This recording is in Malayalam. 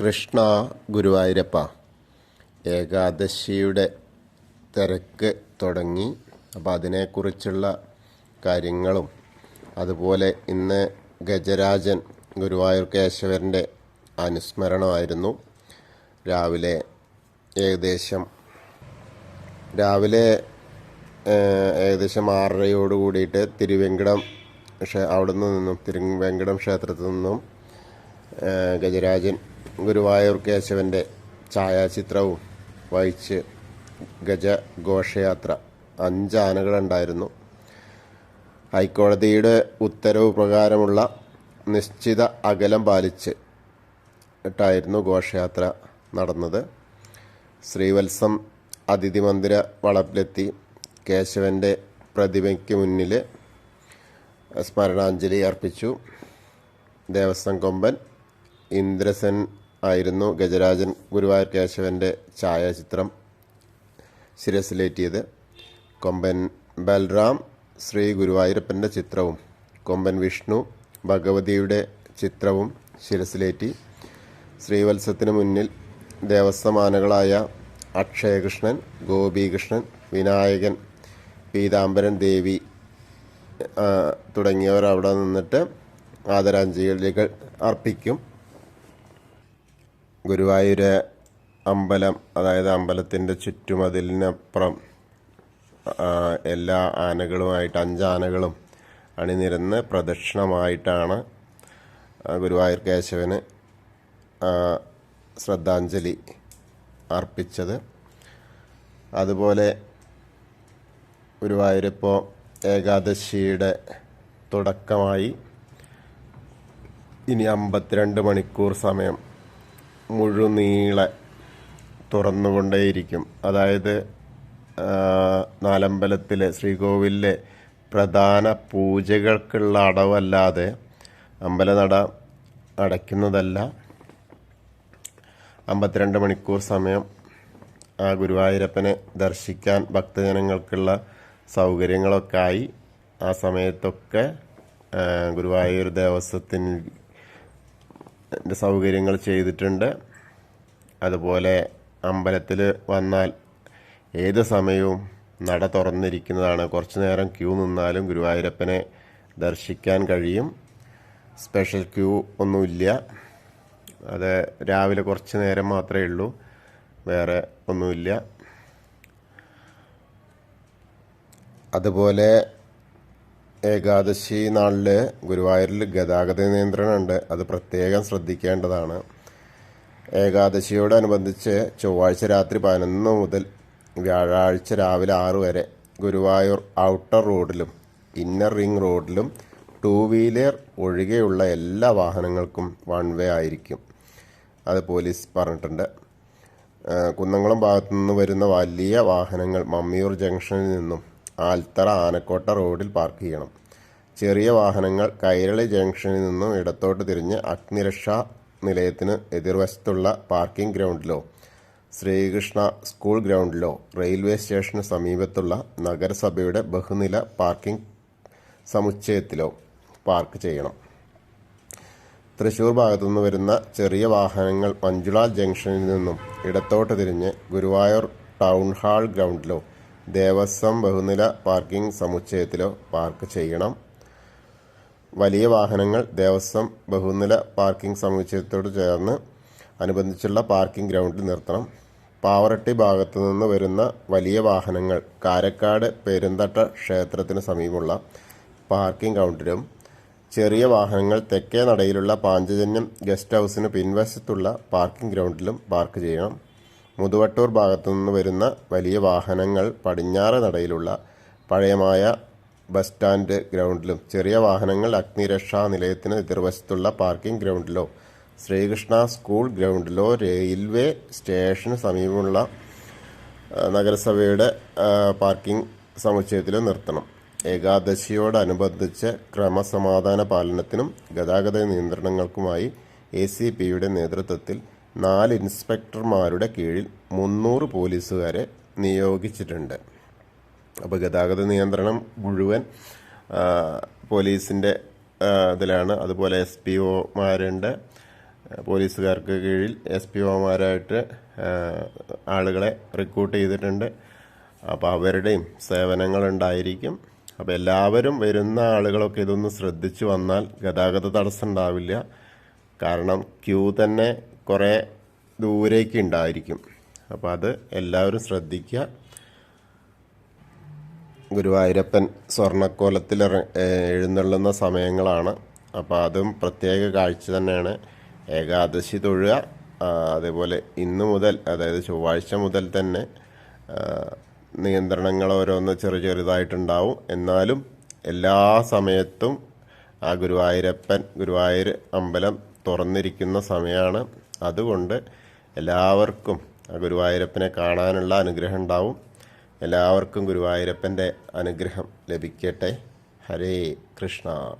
കൃഷ്ണ ഗുരുവായൂരപ്പ. ഏകാദശിയുടെ തിരക്ക് തുടങ്ങി. അപ്പോൾ അതിനെക്കുറിച്ചുള്ള കാര്യങ്ങളും അതുപോലെ ഇന്ന് ഗജരാജൻ ഗുരുവായൂർ കേശവരന്റെ അനുസ്മരണമായിരുന്നു. രാവിലെ ഏകദേശം രാവിലെ ഏകദേശം ആറരയോട് കൂടിയിട്ട് തിരുവെങ്കടം ക്ഷേ അവിടെ നിന്നും തിരുവെങ്കടം ക്ഷേത്രത്തിൽ നിന്നും ഗജരാജൻ ഗുരുവായൂർ കേശവന്റെ ഛായാചിത്രവും വഹിച്ച് ഗജ ഘോഷയാത്ര അഞ്ച് ആനകളുണ്ടായിരുന്നു ഹൈക്കോടതിയുടെ ഉത്തരവ് പ്രകാരമുള്ള നിശ്ചിത അകലം പാലിച്ച് ട്ടായിരുന്നു ഘോഷയാത്ര നടന്നത്. ശ്രീവത്സം അതിഥി മന്ദിര വളപ്പിലെത്തി കേശവന്റെ പ്രതിമയ്ക്ക് മുന്നിൽ സ്മരണാഞ്ജലി അർപ്പിച്ചു. ദേവസ്വം കൊമ്പൻ ഇന്ദ്രസൻ ആയിരുന്നു ഗജരാജൻ ഗുരുവായൂർ കേശവന്റെ ഛായാചിത്രം ശിരസിലേറ്റിയത്. കൊമ്പൻ ബൽറാം ശ്രീ ഗുരുവായൂരപ്പന്റെ ചിത്രവും കൊമ്പൻ വിഷ്ണു ഭഗവതിയുടെ ചിത്രവും ശിരസിലേറ്റി. ശ്രീവത്സത്തിന് മുന്നിൽ ദേവസ്വമാനകളായ അക്ഷയകൃഷ്ണൻ ഗോപീകൃഷ്ണൻ വിനായകൻ പീതാംബരൻ ദേവി തുടങ്ങിയവർ അവിടെ നിന്നിട്ട് ആദരാഞ്ജലികൾ അർപ്പിക്കും. ഗുരുവായൂര് അമ്പലം അതായത് അമ്പലത്തിന്റെ ചുറ്റുമതിലിനപ്പുറം എല്ലാ ആനകളുമായിട്ട് അഞ്ചാനകളും അണിനിരന്ന് പ്രദക്ഷിണമായിട്ടാണ് ഗുരുവായൂർ കേശവന് ശ്രദ്ധാഞ്ജലി അർപ്പിച്ചത്. അതുപോലെ ഗുരുവായൂരിപ്പോൾ ഏകാദശിയുടെ തുടക്കമായി ഇനി അമ്പത്തിരണ്ട് മണിക്കൂർ സമയം മുഴുനീളെ തുറന്നുകൊണ്ടേയിരിക്കും. അതായത് നാലമ്പലത്തിലെ ശ്രീകോവിലിലെ പ്രധാന പൂജകൾക്കുള്ള അടവല്ലാതെ അമ്പലനട അടയ്ക്കുന്നതല്ല. അമ്പത്തിരണ്ട് മണിക്കൂർ സമയം ആ ഗുരുവായൂരപ്പനെ ദർശിക്കാൻ ഭക്തജനങ്ങൾക്കുള്ള സൗകര്യങ്ങളൊക്കെ ആയി. ആ സമയത്തൊക്കെ ഗുരുവായൂർ ദേവസ്വത്തിന് സൗകര്യങ്ങൾ ചെയ്തിട്ടുണ്ട്. അതുപോലെ അമ്പലത്തിൽ വന്നാൽ ഏത് സമയവും നട തുറന്നിരിക്കുന്നതാണ്. കുറച്ച് നേരം ക്യൂ നിന്നാലും ഗുരുവായൂരപ്പനെ ദർശിക്കാൻ കഴിയും. സ്പെഷ്യൽ ക്യൂ ഒന്നുമില്ല. അത് രാവിലെ കുറച്ച് നേരം മാത്രമേ ഉള്ളൂ. വേറെ ഒന്നുമില്ല. അതുപോലെ ഏകാദശി നാളിൽ ഗുരുവായൂരിൽ ഗതാഗത നിയന്ത്രണമുണ്ട്. അത് പ്രത്യേകം ശ്രദ്ധിക്കേണ്ടതാണ്. ഏകാദശിയോടനുബന്ധിച്ച് ചൊവ്വാഴ്ച രാത്രി പതിനൊന്ന് മുതൽ വ്യാഴാഴ്ച രാവിലെ ആറ് വരെ ഗുരുവായൂർ ഔട്ടർ റോഡിലും ഇന്നർ റിംഗ് റോഡിലും ടൂ വീലർ ഒഴികെയുള്ള എല്ലാ വാഹനങ്ങൾക്കും വൺ വേ ആയിരിക്കും. അത് പോലീസ് പറഞ്ഞിട്ടുണ്ട്. കുന്നംകുളം ഭാഗത്തു നിന്ന് വരുന്ന വലിയ വാഹനങ്ങൾ മമ്മിയൂർ ജംഗ്ഷനിൽ നിന്നും ആൽത്തറ ആനക്കോട്ട റോഡിൽ പാർക്ക് ചെയ്യണം. ചെറിയ വാഹനങ്ങൾ കൈരളി ജംഗ്ഷനിൽ നിന്നും ഇടത്തോട്ട് തിരിഞ്ഞ് അഗ്നിരക്ഷാ നിലയത്തിന് എതിർവശത്തുള്ള പാർക്കിംഗ് ഗ്രൗണ്ടിലോ ശ്രീകൃഷ്ണ സ്കൂൾ ഗ്രൗണ്ടിലോ റെയിൽവേ സ്റ്റേഷന് സമീപത്തുള്ള നഗരസഭയുടെ ബഹുനില പാർക്കിംഗ് സമുച്ചയത്തിലോ പാർക്ക് ചെയ്യണം. തൃശൂർ ഭാഗത്തുനിന്ന് വരുന്ന ചെറിയ വാഹനങ്ങൾ മഞ്ജുള ജംഗ്ഷനിൽ നിന്നും ഇടത്തോട്ട് തിരിഞ്ഞ് ഗുരുവായൂർ ടൗൺ ഹാൾ ഗ്രൗണ്ടിലോ ദേവസ്വം ബഹുനില പാർക്കിംഗ് സമുച്ചയത്തിലോ പാർക്ക് ചെയ്യണം. വലിയ വാഹനങ്ങൾ ദേവസ്വം ബഹുനില പാർക്കിംഗ് സമുച്ചയത്തോട് ചേർന്ന് അനുബന്ധിച്ചുള്ള പാർക്കിംഗ് ഗ്രൗണ്ടിൽ നിർത്തണം. പാവറട്ടി ഭാഗത്തു നിന്ന് വരുന്ന വലിയ വാഹനങ്ങൾ കാരക്കാട് പെരുന്തട്ട ക്ഷേത്രത്തിന് സമീപമുള്ള പാർക്കിംഗ് ഗ്രൗണ്ടിലും ചെറിയ വാഹനങ്ങൾ തെക്കേ നടയിലുള്ള പാഞ്ചജന്യം ഗസ്റ്റ് ഹൗസിന് പിൻവശത്തുള്ള പാർക്കിംഗ് ഗ്രൗണ്ടിലും പാർക്ക് ചെയ്യണം. മുതുവട്ടൂർ ഭാഗത്തു നിന്ന് വരുന്ന വലിയ വാഹനങ്ങൾ പടിഞ്ഞാറ് നടയിലുള്ള പഴയമായ ബസ് സ്റ്റാൻഡ് ഗ്രൗണ്ടിലും ചെറിയ വാഹനങ്ങൾ അഗ്നിരക്ഷാ നിലയത്തിന് എതിർവശത്തുള്ള പാർക്കിംഗ് ഗ്രൗണ്ടിലോ ശ്രീകൃഷ്ണ സ്കൂൾ ഗ്രൗണ്ടിലോ റെയിൽവേ സ്റ്റേഷന് സമീപമുള്ള നഗരസഭയുടെ പാർക്കിംഗ് സമുച്ചയത്തിലോ നിർത്തണം. ഏകാദശിയോടനുബന്ധിച്ച് ക്രമസമാധാന പാലനത്തിനും ഗതാഗത നിയന്ത്രണങ്ങൾക്കുമായി എ സി പിയുടെ നേതൃത്വത്തിൽ നാല് ഇൻസ്പെക്ടർമാരുടെ കീഴിൽ മുന്നൂറ് പോലീസുകാരെ നിയോഗിച്ചിട്ടുണ്ട്. അപ്പോൾ ഗതാഗത നിയന്ത്രണം മുഴുവൻ പോലീസിന്റെ ഇതിലാണ്. അതുപോലെ എസ് പി ഒമാരുണ്ട്. പോലീസുകാർക്ക് കീഴിൽ എസ് പി ഒമാരായിട്ട് ആളുകളെ റിക്രൂട്ട് ചെയ്തിട്ടുണ്ട്. അപ്പോൾ അവരുടെയും സേവനങ്ങളുണ്ടായിരിക്കും. അപ്പോൾ എല്ലാവരും വരുന്ന ആളുകളൊക്കെ ഇതൊന്ന് ശ്രദ്ധിച്ചു വന്നാൽ ഗതാഗത തടസ്സം ഉണ്ടാവില്ല. കാരണം ക്യൂ തന്നെ കുറേ ദൂരേക്ക് ഉണ്ടായിരിക്കും അപ്പോൾ അത് എല്ലാവരും ശ്രദ്ധിക്കുക ഗുരുവായൂരപ്പൻ സ്വർണക്കോലത്തിൽ എഴുന്നള്ളുന്ന സമയങ്ങളാണ്. അപ്പോൾ അതും പ്രത്യേക കാഴ്ച തന്നെയാണ്. ഏകാദശി തൊഴുക അതേപോലെ ഇന്ന് മുതൽ അതായത് ചൊവ്വാഴ്ച മുതൽ തന്നെ നിയന്ത്രണങ്ങൾ ഓരോന്ന് ചെറു ചെറുതായിട്ടുണ്ടാവും. എന്നാലും എല്ലാ സമയത്തും ആ ഗുരുവായൂരപ്പൻ ഗുരുവായൂർ അമ്പലം തുറന്നിരിക്കുന്ന സമയമാണ് അതുകൊണ്ട് എല്ലാവർക്കും ആ ഗുരുവായൂരപ്പനെ കാണാനുള്ള അനുഗ്രഹം ഉണ്ടാവും. എല്ലാവർക്കും ഗുരുവായൂരപ്പന്റെ അനുഗ്രഹം ലഭിക്കട്ടെ. ഹരേ കൃഷ്ണ.